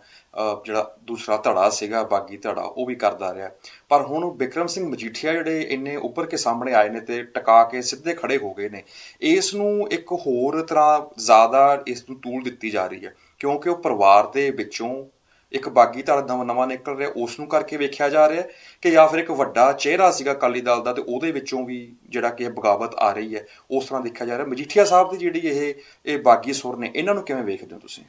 Speaker 1: ਜਿਹੜਾ ਦੂਸਰਾ ਧੜਾ ਸੀਗਾ, ਬਾਗੀ ਧੜਾ, ਉਹ ਵੀ ਕਰਦਾ ਰਿਹਾ। ਪਰ ਹੁਣ ਬਿਕਰਮ ਸਿੰਘ ਮਜੀਠੀਆ ਜਿਹੜੇ ਇੰਨੇ ਉੱਪਰ ਕੇ ਸਾਹਮਣੇ ਆਏ ਨੇ ਤੇ ਟਿਕਾ ਕੇ ਸਿੱਧੇ ਖੜੇ ਹੋ ਗਏ ਨੇ। ਇਸ ਨੂੰ ਇੱਕ ਹੋਰ ਤਰ੍ਹਾਂ ਜ਼ਿਆਦਾ ਇਸ ਨੂੰ ਤੂਲ ਦਿੱਤੀ ਜਾ ਰਹੀ ਹੈ, ਕਿਉਂਕਿ ਉਹ ਪਰਿਵਾਰ ਦੇ ਵਿੱਚੋਂ ਇੱਕ ਬਾਗੀ ਧੜ ਨਵਾਂ ਨਵਾਂ ਨਿਕਲ ਰਿਹਾ ਉਸ ਨੂੰ ਕਰਕੇ ਵੇਖਿਆ ਜਾ ਰਿਹਾ ਕਿ ਜਾਂ ਫਿਰ ਇੱਕ ਵੱਡਾ ਚਿਹਰਾ ਸੀਗਾ ਅਕਾਲੀ ਦਲ ਦਾ ਤੇ ਉਹਦੇ ਵਿੱਚੋਂ ਵੀ ਜਿਹੜਾ ਕਿ ਬਗਾਵਤ ਆ ਰਹੀ ਹੈ, ਉਸ ਤਰ੍ਹਾਂ ਦੇਖਿਆ ਜਾ ਰਿਹਾ। ਮਜੀਠੀਆ ਸਾਹਿਬ ਦੀ ਜਿਹੜੀ ਇਹ ਇਹ ਬਾਗੀ ਸੁਰ ਨੇ, ਇਹਨਾਂ ਨੂੰ ਕਿਵੇਂ ਵੇਖਦੇ ਹੋ ਤੁਸੀਂ?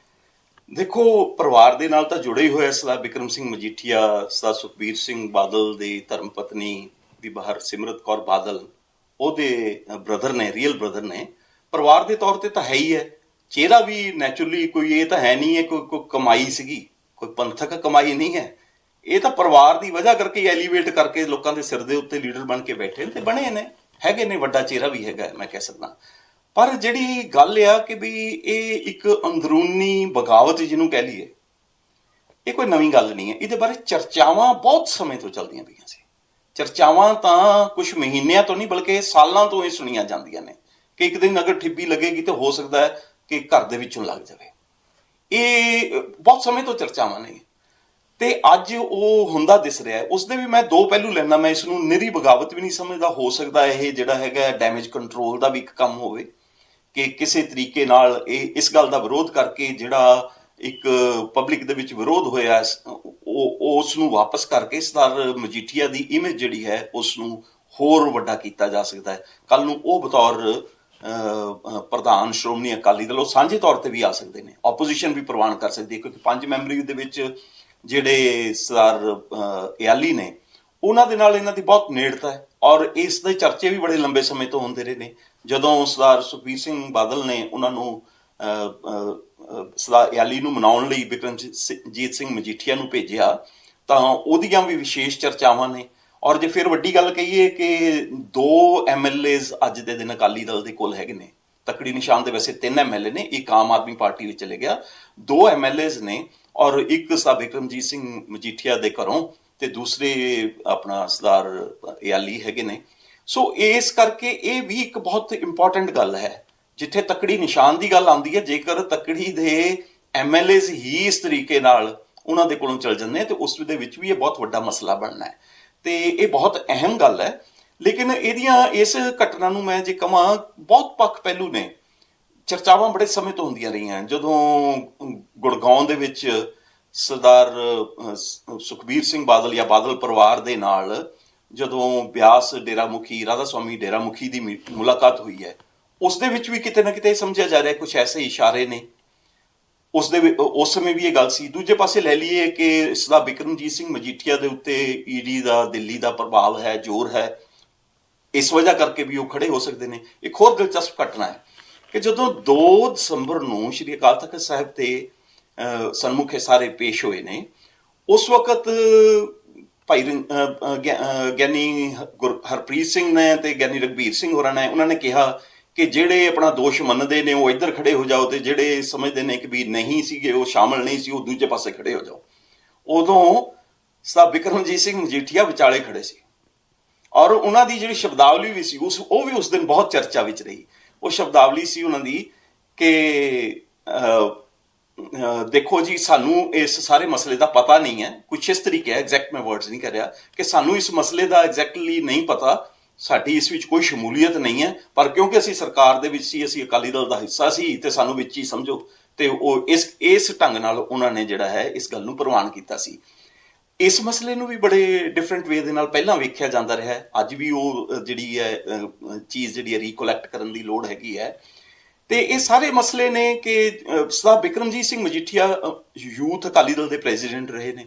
Speaker 3: ਦੇਖੋ, ਪਰਿਵਾਰ ਦੇ ਨਾਲ ਤਾਂ ਜੁੜੇ ਹੀ ਹੋਏ ਸਰਦਾਰ ਬਿਕਰਮ ਸਿੰਘ ਮਜੀਠੀਆ, ਸਰਦਾਰ ਸੁਖਬੀਰ ਸਿੰਘ ਬਾਦਲ ਦੀ ਧਰਮ ਪਤਨੀ ਦੀ ਬਾਹਰ ਸਿਮਰਤ ਕੌਰ ਬਾਦਲ, ਉਹਦੇ ਬ੍ਰਦਰ ਨੇ, ਰੀਅਲ ਬ੍ਰਦਰ ਨੇ। ਪਰਿਵਾਰ ਦੇ ਤੌਰ ਤੇ ਤਾਂ ਹੈ ਹੀ ਹੈ। ਚਿਹਰਾ ਵੀ ਨੈਚੁਰਲੀ ਕੋਈ ਇਹ ਤਾਂ ਹੈ ਨਹੀਂ ਹੈ, ਕੋਈ ਕੋਈ ਕਮਾਈ ਸੀਗੀ। ਕੋਈ ਪੰਥਕ ਕਮਾਈ ਨਹੀਂ ਹੈ। ਇਹ ਤਾਂ ਪਰਿਵਾਰ ਦੀ ਵਜ੍ਹਾ ਕਰਕੇ ਐਲੀਵੇਟ ਕਰਕੇ ਲੋਕਾਂ ਦੇ ਸਿਰ ਦੇ ਉੱਤੇ ਲੀਡਰ ਬਣ ਕੇ ਬੈਠੇ ਨੇ ਤੇ ਬਣੇ ਨੇ। ਹੈਗੇ ਨੇ, ਵੱਡਾ ਚਿਹਰਾ ਵੀ ਹੈਗਾ, ਮੈਂ ਕਹਿ ਸਕਦਾ। ਪਰ ਜਿਹੜੀ ਗੱਲ ਆ ਕਿ ਵੀ ਇਹ ਇੱਕ ਅੰਦਰੂਨੀ ਬਗਾਵਤ ਜਿਹਨੂੰ ਕਹਿ ਲਈਏ, ਇਹ ਕੋਈ ਨਵੀਂ ਗੱਲ ਨਹੀਂ ਹੈ। ਇਹਦੇ ਬਾਰੇ ਚਰਚਾਵਾਂ ਬਹੁਤ ਸਮੇਂ ਤੋਂ ਚੱਲਦੀਆਂ ਪਈਆਂ ਸੀ। ਚਰਚਾਵਾਂ ਤਾਂ ਕੁਝ ਮਹੀਨਿਆਂ ਤੋਂ ਨਹੀਂ, ਬਲਕਿ ਸਾਲਾਂ ਤੋਂ ਇਹ ਸੁਣੀਆਂ ਜਾਂਦੀਆਂ ਨੇ ਕਿ ਇੱਕ ਦਿਨ ਅਗਰ ਠਿੱਬੀ ਲੱਗੇਗੀ ਤਾਂ ਹੋ ਸਕਦਾ ਹੈ ਕਿ ਘਰ ਦੇ ਵਿੱਚੋਂ ਲੱਗ ਜਾਵੇ। ਇਹ ਬਹੁਤ ਸਮੇਂ ਤੋਂ ਚਰਚਾਵਾਂ ਨੇ। ਤੇ ਅੱਜ ਉਹ ਹੁੰਦਾ ਦਿਸ ਰਿਹਾ ਹੈ। ਉਸ ਦੇ ਵੀ ਮੈਂ ਦੋ ਪਹਿਲੂ ਲੈਣਾ ਮੈਂ ਇਸ ਨੂੰ ਨਿਰੀ ਬਗਾਵਤ ਵੀ ਨਹੀਂ ਸਮਝਦਾ। ਹੋ ਸਕਦਾ ਇਹ ਜਿਹੜਾ ਹੈਗਾ ਡੈਮੇਜ ਕੰਟਰੋਲ ਦਾ ਵੀ ਇੱਕ ਕੰਮ ਹੋਵੇ ਕਿ ਕਿਸੇ ਤਰੀਕੇ ਨਾਲ ਇਹ ਇਸ ਗੱਲ ਦਾ ਵਿਰੋਧ ਕਰਕੇ ਜਿਹੜਾ ਇੱਕ ਪਬਲਿਕ ਦੇ ਵਿੱਚ ਵਿਰੋਧ ਹੋਇਆ ਹੈ, ਉਹ ਉਸ ਨੂੰ ਵਾਪਸ ਕਰਕੇ ਸਰਦਾਰ ਮਜੀਠੀਆ ਦੀ ਇਮੇਜ ਜਿਹੜੀ ਹੈ ਉਸ ਨੂੰ ਹੋਰ ਵੱਡਾ ਕੀਤਾ ਜਾ ਸਕਦਾ ਹੈ। ਕੱਲ ਨੂੰ ਉਹ ਬਤੌਰ ਪ੍ਰਧਾਨ ਸ਼੍ਰੋਮਣੀ ਅਕਾਲੀ ਦਲ ਉਹ ਸਾਂਝੇ ਤੌਰ ਤੇ ਵੀ ਆ ਸਕਦੇ ਨੇ। ਆਪੋਜੀਸ਼ਨ ਵੀ ਪ੍ਰਵਾਨ ਕਰ ਸਕਦੀ ਹੈ ਕਿਉਂਕਿ ਪੰਜ ਮੈਂਬਰੀ ਦੇ ਵਿੱਚ ਜਿਹੜੇ ਸਰਦਾਰ ਅਹ, ਇਆਲੀ ਨੇ ਉਹਨਾਂ ਦੇ ਨਾਲ ਇਹਨਾਂ ਦੀ ਬਹੁਤ ਨੇੜਤਾ ਹੈ ਔਰ ਇਸ ਦੇ ਚਰਚੇ ਵੀ ਬੜੇ ਲੰਬੇ ਸਮੇਂ ਤੋਂ ਹੁੰਦੇ ਰਹੇ ਨੇ। ਜਦੋਂ ਸਰਦਾਰ ਸੁਖਬੀਰ ਸਿੰਘ ਬਾਦਲ ਨੇ ਉਹਨਾਂ ਨੂੰ ਸਰਦਾਰ ਇਆਲੀ ਨੂੰ ਮਨਾਉਣ ਲਈ ਬਿਕਰਮਜੀਤ ਸਿੰਘ ਮਜੀਠੀਆ ਨੂੰ ਭੇਜਿਆ ਤਾਂ ਉਹਦੀਆਂ ਵੀ ਵਿਸ਼ੇਸ਼ ਚਰਚਾਵਾਂ ਨੇ। ਔਰ ਜੇ ਫਿਰ ਵੱਡੀ ਗੱਲ ਕਹੀਏ ਕਿ ਦੋ ਐਮਐਲਏਜ਼ ਅੱਜ ਦੇ ਦਿਨ ਅਕਾਲੀ ਦਲ ਦੇ ਕੋਲ ਹੈਗੇ ਨੇ, ਤਕੜੀ ਨਿਸ਼ਾਨ ਦੇ ਵੈਸੇ ਤਿੰਨ ਐਮਐਲਏ ਨੇ, ਇੱਕ ਆਮ ਆਦਮੀ ਪਾਰਟੀ ਵਿੱਚ ਚਲੇ ਗਿਆ। ਦੋ ਐਮਐਲਏਜ਼ ਨੇ ਔਰ ਇੱਕ ਸਾ ਬਿਕਰਮਜੀਤ ਸਿੰਘ ਮਜੀਠੀਆ ਦੇ ਘਰੋਂ ਤੇ ਦੂਸਰੇ ਆਪਣਾ ਸਰਦਾਰ ਇਆਲੀ ਹੈਗੇ ਨੇ। ਸੋ ਇਸ ਕਰਕੇ ਇਹ ਵੀ ਇੱਕ ਬਹੁਤ ਇੰਪੋਰਟੈਂਟ ਗੱਲ ਹੈ, ਜਿੱਥੇ ਤਕੜੀ ਨਿਸ਼ਾਨ ਦੀ ਗੱਲ ਆਉਂਦੀ ਹੈ, ਜੇਕਰ ਤਕੜੀ ਦੇ ਐਮਐਲਏਜ਼ ਹੀ ਇਸ ਤਰੀਕੇ ਨਾਲ ਉਹਨਾਂ ਦੇ ਕੋਲੋਂ ਚਲ ਜਾਂਦੇ ਆ ਤੇ ਉਸ ਦੇ ਵਿੱਚ ਵੀ ਇਹ ਬਹੁਤ ਵੱਡਾ ਮਸਲਾ ਬਣਨਾ ਹੈ। ਤੇ ਇਹ ਬਹੁਤ ਅਹਿਮ ਗੱਲ ਹੈ। ਲੇਕਿਨ ਇਹਦੀਆਂ ਇਸ ਘਟਨਾ ਨੂੰ ਮੈਂ ਜੇ ਕਹਾਂ ਬਹੁਤ ਪੱਖ ਪਹਿਲੂ ਨੇ। ਚਰਚਾਵਾਂ ਬੜੇ ਸਮੇਂ ਤੋਂ ਹੁੰਦੀਆਂ ਰਹੀਆਂ। ਜਦੋਂ ਗੁੜਗਾਉਂ ਦੇ ਵਿੱਚ ਸਰਦਾਰ ਸੁਖਬੀਰ ਸਿੰਘ ਬਾਦਲ ਜਾਂ ਬਾਦਲ ਪਰਿਵਾਰ ਦੇ ਨਾਲ ਜਦੋਂ ਬਿਆਸ ਡੇਰਾ ਮੁਖੀ ਰਾਧਾ ਸਵਾਮੀ ਡੇਰਾ ਮੁਖੀ ਦੀ ਮੀ- ਮੁਲਾਕਾਤ ਹੋਈ ਹੈ, ਉਸ ਦੇ ਵਿੱਚ ਵੀ ਕਿਤੇ ਨਾ ਕਿਤੇ ਸਮਝਿਆ ਜਾ ਰਿਹਾ ਕੁਝ ਐਸੇ ਇਸ਼ਾਰੇ ਨੇ। ਉਸ ਦੇ ਉਸ ਸਮੇਂ ਵੀ ਇਹ ਗੱਲ ਸੀ। ਦੂਜੇ ਪਾਸੇ ਲੈ ਲਈਏ ਕਿ ਸਦਾ ਬਿਕਰਮਜੀਤ ਸਿੰਘ ਮਜੀਠੀਆ ਦੇ ਉੱਤੇ ਈਡੀ ਦਾ ਦਿੱਲੀ ਦਾ ਪ੍ਰਭਾਵ ਹੈ ਜ਼ੋਰ ਹੈ। ਇਸ ਵਜ੍ਹਾ ਕਰਕੇ ਵੀ ਉਹ ਖੜੇ ਹੋ ਸਕਦੇ ਨੇ। ਇੱਕ ਹੋਰ ਦਿਲਚਸਪ ਘਟਨਾ ਹੈ ਕਿ ਜਦੋਂ 2 ਦਸੰਬਰ ਨੂੰ ਸ਼੍ਰੀ ਅਕਾਲ ਤਖਤ ਸਾਹਿਬ ਤੇ ਅਹ, ਸਨਮੁਖ ਸਾਰੇ ਪੇਸ਼ ਹੋਏ ਨੇ ਉਸ ਵਕਤ ਭਾਈ ਗਿਆਨੀ ਗੁਰ- ਹਰਪ੍ਰੀਤ ਸਿੰਘ ਨੇ ਤੇ ਗਿਆਨੀ ਰਗਵੀਰ ਸਿੰਘ ਹੋਰਾਂ ਨੇ ਉਹਨਾਂ ਨੇ ਕਿਹਾ ਕਿ ਜਿਹੜੇ ਆਪਣਾ ਦੋਸ਼ ਮੰਨਦੇ ਨੇ, ਉਹ ਇੱਧਰ ਖੜੇ ਹੋ ਜਾਓ ਤੇ ਜਿਹੜੇ ਸਮਝਦੇ ਨੇ ਕਿ ਵੀ ਨਹੀਂ ਸੀਗੇ, ਉਹ ਸ਼ਾਮਲ ਨਹੀਂ ਸੀ, ਉਹ ਦੂਜੇ ਪਾਸੇ ਖੜੇ ਹੋ ਜਾਓ। ਉਦੋਂ ਸਾ ਬਿਕਰਮਜੀਤ ਸਿੰਘ ਮਜੀਠੀਆ ਵਿਚਾਲੇ ਖੜੇ ਸੀ। ਔਰ ਉਹਨਾਂ ਦੀ ਜਿਹੜੀ ਸ਼ਬਦਾਵਲੀ ਵੀ ਸੀ, ਉਸ, ਉਹ ਵੀ ਉਸ ਦਿਨ ਬਹੁਤ ਚਰਚਾ ਵਿੱਚ ਰਹੀ। ਉਹ ਸ਼ਬਦਾਵਲੀ ਸੀ ਉਹਨਾਂ ਦੀ ਕਿ ਦੇਖੋ ਜੀ, ਸਾਨੂੰ ਇਸ ਸਾਰੇ ਮਸਲੇ ਦਾ ਪਤਾ ਨਹੀਂ ਹੈ। ਕੁਛ ਇਸ ਤਰੀਕੇ ਐਗਜ਼ੈਕਟ ਮੈਂ ਵਰਡਸ ਨਹੀਂ ਕਰ ਰਿਹਾ ਕਿ ਸਾਨੂੰ ਇਸ ਮਸਲੇ ਦਾ ਐਗਜ਼ੈਕਟਲੀ ਨਹੀਂ ਪਤਾ। ਸਾਡੀ ਇਸ ਵਿੱਚ ਕੋਈ ਸ਼ਮੂਲੀਅਤ ਨਹੀਂ ਹੈ ਪਰ ਕਿਉਂਕਿ ਅਸੀਂ ਸਰਕਾਰ ਦੇ ਵਿੱਚ ਸੀ ਅਸੀਂ ਅਕਾਲੀ ਦਲ ਦਾ ਹਿੱਸਾ ਸੀ ਤੇ ਸਾਨੂੰ ਵਿੱਚ ਹੀ ਸਮਝੋ। ਤੇ ਉਹ ਇਸ ਇਸ ਢੰਗ ਨਾਲ ਉਹਨਾਂ ਨੇ ਜਿਹੜਾ ਹੈ ਇਸ ਗੱਲ ਨੂੰ ਪ੍ਰਵਾਨ ਕੀਤਾ ਸੀ। ਇਸ ਮਸਲੇ ਨੂੰ ਵੀ ਬੜੇ ਡਿਫਰੈਂਟ ਵੇ ਦੇ ਨਾਲ ਪਹਿਲਾਂ ਵੇਖਿਆ ਜਾਂਦਾ ਰਿਹਾ। ਹੈ ਅੱਜ ਵੀ ਉਹ ਜਿਹੜੀ ਹੈ ਚੀਜ਼ ਜਿਹੜੀ ਹੈ ਰੀਕੋਲੈਕਟ ਕਰਨ ਦੀ ਲੋੜ ਹੈਗੀ ਹੈ। ਤੇ ਇਹ ਸਾਰੇ ਮਸਲੇ ਨੇ ਕਿ ਅ, ਬਿਕਰਮਜੀਤ ਸਿੰਘ ਮਜੀਠੀਆ ਯੂਥ ਅਕਾਲੀ ਦਲ ਦੇ ਪ੍ਰੈਜ਼ੀਡੈਂਟ ਰਹੇ ਨੇ।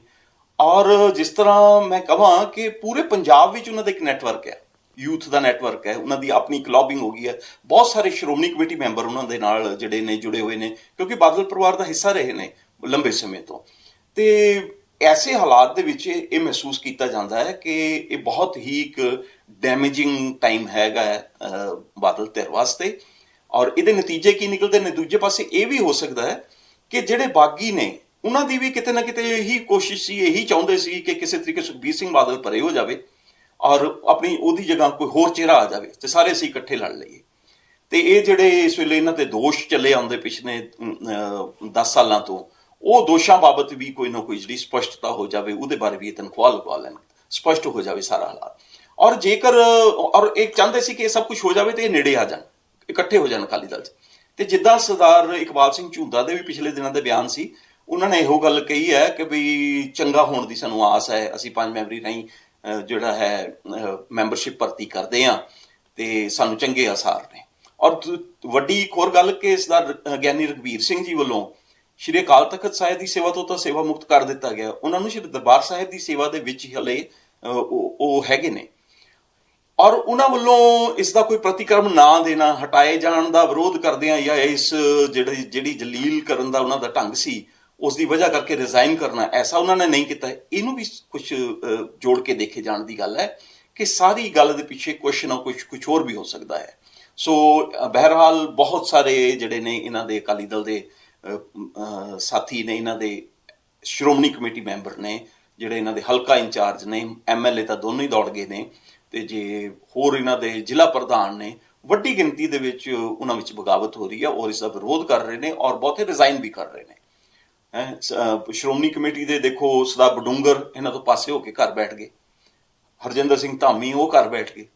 Speaker 3: ਔਰ ਜਿਸ ਤਰ੍ਹਾਂ ਮੈਂ ਕਹਾਂ ਕਿ ਪੂਰੇ ਪੰਜਾਬ ਵਿੱਚ ਉਹਨਾਂ ਦਾ ਇੱਕ ਨੈਟਵਰਕ ਹੈ। ਯੂਥ ਦਾ ਨੈਟਵਰਕ ਹੈ ਉਹਨਾਂ ਦੀ ਆਪਣੀ ਇੱਕ ਲੌਬਿੰਗ ਹੋ ਗਈ ਹੈ। ਬਹੁਤ ਸਾਰੇ ਸ਼੍ਰੋਮਣੀ ਕਮੇਟੀ ਮੈਂਬਰ ਉਹਨਾਂ ਦੇ ਨਾਲ ਜਿਹੜੇ ਨੇ ਜੁੜੇ ਹੋਏ ਨੇ ਕਿਉਂਕਿ ਬਾਦਲ ਪਰਿਵਾਰ ਦਾ ਹਿੱਸਾ ਰਹੇ ਨੇ ਲੰਬੇ ਸਮੇਂ ਤੋਂ। ਤੇ ਐਸੇ ਹਾਲਾਤ ਦੇ ਵਿੱਚ ਇਹ ਮਹਿਸੂਸ ਕੀਤਾ ਜਾਂਦਾ ਹੈ ਕਿ ਇਹ ਬਹੁਤ ਹੀ ਇੱਕ ਡੈਮੇਜਿੰਗ ਟਾਈਮ ਹੈਗਾ ਹੈ, ਬਾਦਲ ਧਿਰ ਵਾਸਤੇ। ਔਰ ਇਹਦੇ ਨਤੀਜੇ ਕੀ ਨਿਕਲਦੇ ਨੇ? ਦੂਜੇ ਪਾਸੇ ਇਹ ਵੀ ਹੋ ਸਕਦਾ ਹੈ ਕਿ ਜਿਹੜੇ ਬਾਗੀ ਨੇ ਉਹਨਾਂ ਦੀ ਵੀ ਕਿਤੇ ਨਾ ਕਿਤੇ ਇਹੀ ਕੋਸ਼ਿਸ਼ ਸੀ ਇਹੀ ਚਾਹੁੰਦੇ ਸੀ ਕਿ ਕਿਸੇ ਤਰੀਕੇ ਸੁਖਬੀਰ ਸਿੰਘ ਬਾਦਲ ਪਰੇ ਹੋ ਜਾਵੇ। ਔਰ ਆਪਣੀ ਉਹਦੀ ਜਗ੍ਹਾ ਕੋਈ ਹੋਰ ਚਿਹਰਾ ਆ ਜਾਵੇ ਤੇ ਸਾਰੇ ਅਸੀਂ ਇਕੱਠੇ ਲੜ ਲਈਏ। ਤੇ ਇਹ ਜਿਹੜੇ ਇਸ ਵੇਲੇ ਇਹਨਾਂ ਤੇ ਦੋਸ਼ ਚੱਲੇ ਆਉਂਦੇ ਪਿਛਲੇ 10 ਸਾਲਾਂ ਤੋਂ, ਉਹ ਦੋਸ਼ਾਂ ਬਾਬਤ ਵੀ ਕੋਈ ਨਾ ਕੋਈ ਜਿਹੜੀ ਸਪਸ਼ਟਤਾ ਹੋ ਜਾਵੇ, ਉਹਦੇ ਬਾਰੇ ਵੀ ਇਹ ਤਨਖਾਹ ਲਗਵਾ ਲੈਣ। ਸਪਸ਼ਟ ਹੋ ਜਾਵੇ ਸਾਰਾ ਹਾਲਾਤ। ਔਰ ਜੇਕਰ, ਔਰ ਇਹ ਚਾਹੁੰਦੇ ਸੀ ਕਿ ਇਹ ਸਭ ਕੁਝ ਹੋ ਜਾਵੇ ਤੇ ਇਹ ਨੇੜੇ ਆ ਜਾਣ, ਇਕੱਠੇ ਹੋ ਜਾਣ ਅਕਾਲੀ ਦਲ 'ਚ। ਤੇ ਜਿੱਦਾਂ ਸਰਦਾਰ ਇਕਬਾਲ ਸਿੰਘ ਝੁੰਦਾ ਦੇ ਵੀ ਪਿਛਲੇ ਦਿਨਾਂ ਦੇ ਬਿਆਨ ਸੀ, ਉਹਨਾਂ ਨੇ ਇਹੋ ਗੱਲ ਕਹੀ ਹੈ ਕਿ ਵੀ ਚੰਗਾ ਹੋਣ ਦੀ ਸਾਨੂੰ ਆਸ ਹੈ, ਅਸੀਂ ਪੰਜ ਮੈਂਬਰੀ ਨਹੀਂ ਜਿਹੜਾ ਹੈ ਮੈਂਬਰਸ਼ਿਪ ਭਰਤੀ ਕਰਦੇ ਆ ਤੇ ਸਾਨੂੰ ਚੰਗੇ ਆਸਾਰ ਨੇ। ਔਰ ਵੱਡੀ ਇੱਕ ਹੋਰ ਗੱਲ ਕਿ ਇਸ ਦਾ ਗਿਆਨੀ ਰਘਬੀਰ ਸਿੰਘ ਜੀ ਵੱਲੋਂ ਸ਼੍ਰੀ ਅਕਾਲ ਤਖਤ ਸਾਹਿਬ ਦੀ ਸੇਵਾ ਤੋਂ ਤਾਂ ਸੇਵਾ ਮੁਕਤ ਕਰ ਦਿੱਤਾ ਗਿਆ। ਉਹਨਾਂ ਨੂੰ ਸ਼੍ਰੀ ਦਰਬਾਰ ਸਾਹਿਬ ਦੀ ਸੇਵਾ ਦੇ ਵਿੱਚ ਹੀ ਹਲੇ ਉਹ ਉਹ ਹੈਗੇ ਨੇ। ਔਰ ਉਹਨਾਂ ਵੱਲੋਂ ਇਸ ਦਾ ਕੋਈ ਪ੍ਰਤੀਕਰਮ ਨਾ ਦੇਣਾ, ਹਟਾਏ ਜਾਣ ਦਾ ਵਿਰੋਧ ਕਰਦੇ ਆ ਜਾਂ ਇਸ, ਜਿਹੜੀ ਜਿਹੜੀ ਜਲੀਲ ਕਰਨ ਦਾ ਉਹਨਾਂ ਦਾ ਢੰਗ ਸੀ ਉਸ ਦੀ ਵਜ੍ਹਾ ਕਰਕੇ ਰਿਜ਼ਾਈਨ ਕਰਨਾ ਐਸਾ ਉਹਨਾਂ ਨੇ ਨਹੀਂ ਕੀਤਾ। ਇਹਨੂੰ ਵੀ ਕੁਝ ਜੋੜ ਕੇ ਦੇਖੇ ਜਾਣ ਦੀ ਗੱਲ ਹੈ ਕਿ ਸਾਰੀ ਗੱਲ ਦੇ ਪਿੱਛੇ ਕੁਛ ਨਾ ਕੁਛ ਕੁਝ ਹੋਰ ਵੀ ਹੋ ਸਕਦਾ ਹੈ। ਸੋ ਅ, ਬਹੁਤ ਸਾਰੇ ਜਿਹੜੇ ਨੇ ਇਹਨਾਂ ਦੇ ਅਕਾਲੀ ਦਲ ਦੇ ਸਾਥੀ ਨੇ ਇਹਨਾਂ ਦੇ ਸ਼੍ਰੋਮਣੀ ਕਮੇਟੀ ਮੈਂਬਰ ਨੇ ਜਿਹੜੇ ਇਹਨਾਂ ਦੇ ਹਲਕਾ ਇੰਚਾਰਜ ਨੇ ਐਮਐਲਏ ਤਾਂ ਦੋਨੋਂ ਹੀ ਦੌੜ ਗਏ ਨੇ ਤੇ ਜੇ ਹੋਰ ਇਹਨਾਂ ਦੇ ਜ਼ਿਲ੍ਹਾ ਪ੍ਰਧਾਨ ਨੇ ਵੱਡੀ ਗਿਣਤੀ ਦੇ ਵਿੱਚ ਉਹਨਾਂ ਵਿੱਚ ਬਗਾਵਤ ਹੋ ਰਹੀ ਹੈ ਔਰ ਇਸ ਦਾ ਵਿਰੋਧ ਕਰ ਰਹੇ ਨੇ ਔਰ ਬਹੁਤੇ ਰਿਜ਼ਾਈਨ ਵੀ ਕਰ ਰਹੇ ਨੇ। ਸ਼੍ਰੋਮਣੀ ਕਮੇਟੀ ਦੇ ਦੇਖੋ ਸਦਾ ਬਡੂੰਗਰ ਇਹਨਾਂ ਤੋਂ ਪਾਸੇ ਹੋ ਕੇ ਘਰ ਬੈਠ ਗਏ। ਹਰਜਿੰਦਰ ਸਿੰਘ ਧਾਮੀ ਉਹ ਘਰ ਬੈਠ ਗਏ।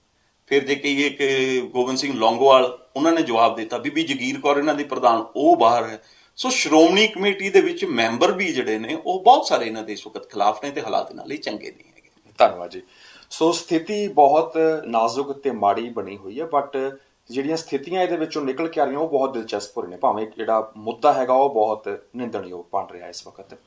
Speaker 3: ਫਿਰ ਜੇ ਕਹੀਏ ਕਿ ਗੋਬਿੰਦ ਸਿੰਘ ਲੌਂਗੋਵਾਲ, ਉਹਨਾਂ ਨੇ ਜਵਾਬ ਦਿੱਤਾ, ਬੀਬੀ ਜਗੀਰ ਕੌਰ ਇਹਨਾਂ ਦੀ ਪ੍ਰਧਾਨ, ਉਹ ਬਾਹਰ ਹੈ। ਸੋ ਸ਼੍ਰੋਮਣੀ ਕਮੇਟੀ ਦੇ ਵਿੱਚ ਮੈਂਬਰ ਵੀ ਜਿਹੜੇ ਨੇ, ਉਹ ਬਹੁਤ ਸਾਰੇ ਇਹਨਾਂ ਦੇ ਇਸ ਵਕਤ ਖਿਲਾਫ ਨੇ ਤੇ ਹਾਲਾਤ ਇਹਨਾਂ ਲਈ ਚੰਗੇ ਨਹੀਂ ਹੈਗੇ।
Speaker 1: ਧੰਨਵਾਦ ਜੀ। ਸੋ ਸਥਿਤੀ ਬਹੁਤ ਨਾਜ਼ੁਕ ਤੇ ਮਾੜੀ ਬਣੀ ਹੋਈ ਹੈ, ਬਟ ਜਿਹੜੀਆਂ ਸਥਿਤੀਆਂ ਇਹਦੇ ਵਿੱਚੋਂ ਨਿਕਲ ਕੇ ਆ ਰਹੀਆਂ, ਉਹ ਬਹੁਤ ਦਿਲਚਸਪ ਹੋ ਰਹੀਆਂ ਨੇ। ਭਾਵੇਂ ਜਿਹੜਾ ਮੁੱਦਾ ਹੈਗਾ, ਉਹ ਬਹੁਤ ਨਿੰਦਣਯੋਗ ਬਣ ਰਿਹਾ ਇਸ ਵਕਤ।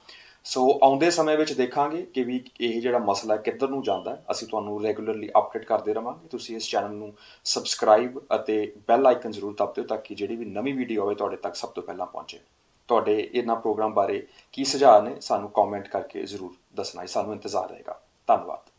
Speaker 1: ਸੋ ਆਉਂਦੇ ਸਮੇਂ ਵਿੱਚ ਦੇਖਾਂਗੇ ਕਿ ਵੀ ਇਹ ਜਿਹੜਾ ਮਸਲਾ ਕਿੱਧਰ ਨੂੰ ਜਾਂਦਾ ਅਸੀਂ ਤੁਹਾਨੂੰ ਰੈਗੂਲਰਲੀ ਅਪਡੇਟ ਕਰਦੇ ਰਵਾਂਗੇ। ਤੁਸੀਂ ਇਸ ਚੈਨਲ ਨੂੰ ਸਬਸਕ੍ਰਾਈਬ ਅਤੇ ਬੈਲ ਆਈਕਨ ਜ਼ਰੂਰ ਦਬ ਦਿਓ ਤਾਂ ਕਿ ਜਿਹੜੀ ਵੀ ਨਵੀਂ ਵੀਡੀਓ ਆਵੇ, ਤੁਹਾਡੇ ਤੱਕ ਸਭ ਤੋਂ ਪਹਿਲਾਂ ਪਹੁੰਚੇ। ਤੁਹਾਡੇ ਇਹਨਾਂ ਪ੍ਰੋਗਰਾਮ ਬਾਰੇ ਕੀ ਸੁਝਾਅ ਨੇ, ਸਾਨੂੰ ਕਮੈਂਟ ਕਰਕੇ ਜ਼ਰੂਰ ਦੱਸਣਾ। ਹੈ ਸਾਨੂੰ ਇੰਤਜ਼ਾਰ ਰਹੇਗਾ। ਧੰਨਵਾਦ।